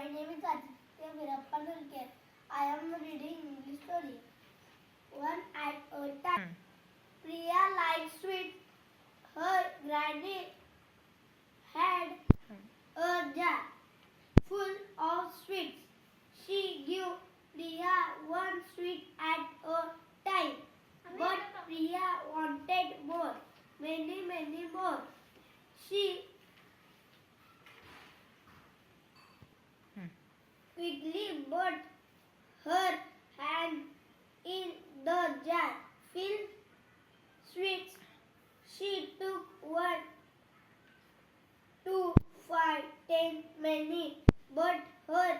My name is Aditya Virappa I am reading English story. One at a time. Hmm. Priya liked sweet. Her granny had hmm. a jar full of sweets. She gave Priya one sweet at a time. But Priya wanted more, many, many more. She quickly put her hand in the jar filled sweets. She took one, two, five, ten, many, but her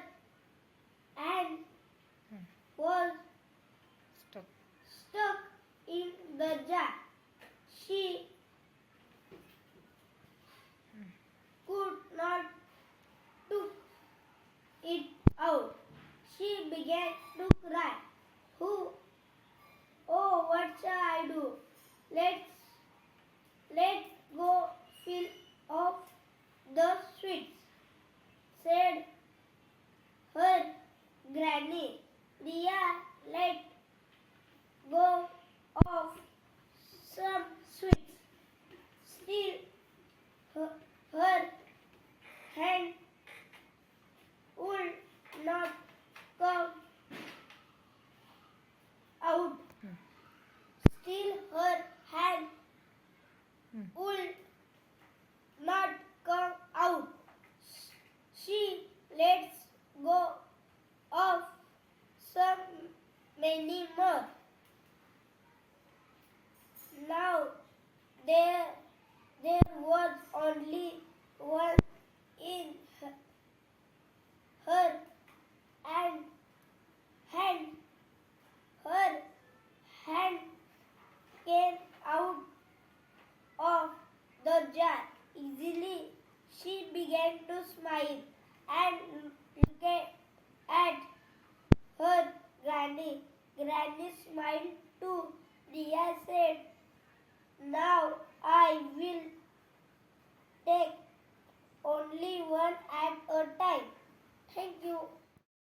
hand was stuck. stuck in the jar. She could not took it out. She began to cry. Who? Oh, what shall I do? Let's let go fill of the sweets, said her granny. Priya let go of some sweets. Still, her, her hand would not come out. Still, her hand Hmm. Would not come out. She lets go of so many more. Now there there was only one in her, and hand her hand came out the jar easily. She began to smile and look at, her granny. Granny smiled too. Priya said, Now I will take